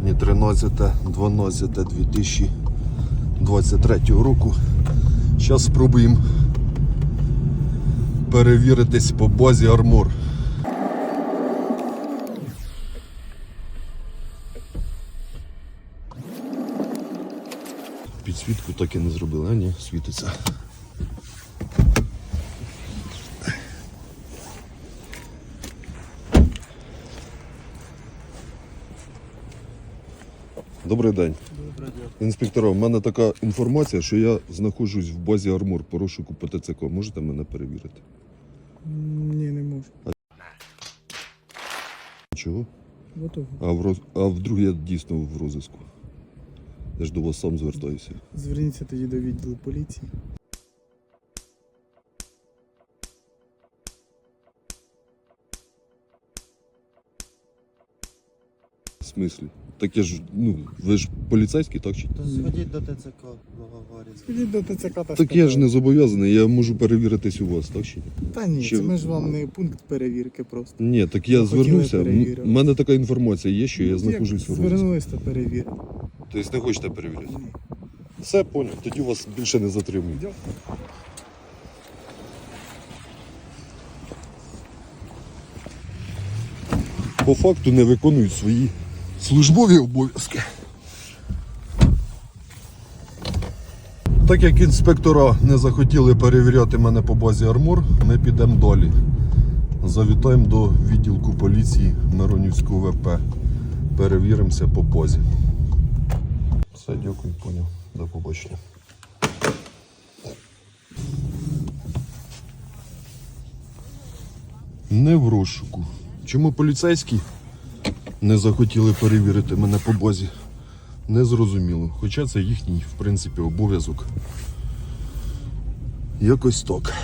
Сьогодні 13.12.2023 року. Зараз спробуємо перевіритись по базі Армор. Підсвітку так і не зробили, а ні, світиться. Добрий день. Інспектора, в мене така інформація, що я знаходжусь в базі Армор по розшуку ПТЦК. Можете мене перевірити? Ні, не можу. Чого? Готово. А, в роз... а вдруге я дійсно в розиску. Я ж до вас сам звертаюся. Зверніться тоді до відділу поліції. Смислі? Так я ж, ну, ви ж поліцейський, так чи? То сходіть до ТЦК Благоварі. Підіть до ТЦК та Так я ж не зобов'язаний, я можу перевіритись у вас, так чи? ні? Та ні, Чи- це ми ж вам не пункт перевірки просто. Ні, так я хотіли звернувся. У перевірити. мене така інформація є, що я знаходжусь у розиску. Звернулись, то перевірили. Тобто не хочете перевірити? Все, поняв. Тоді вас більше не затримують. Дякую. по факту не виконують свої службові обов'язки. Так як інспектора не захотіли перевіряти мене по базі Армор, ми підемо далі. Завітаємо до відділку поліції Миронівського ВП. Перевіримося по базі. Все, дякую, поняв. До побачення. Не в розшуку. Чому поліцейські не захотіли перевірити мене по базі? Не зрозуміло. Хоча це їхній, в принципі, обов'язок. Якось так.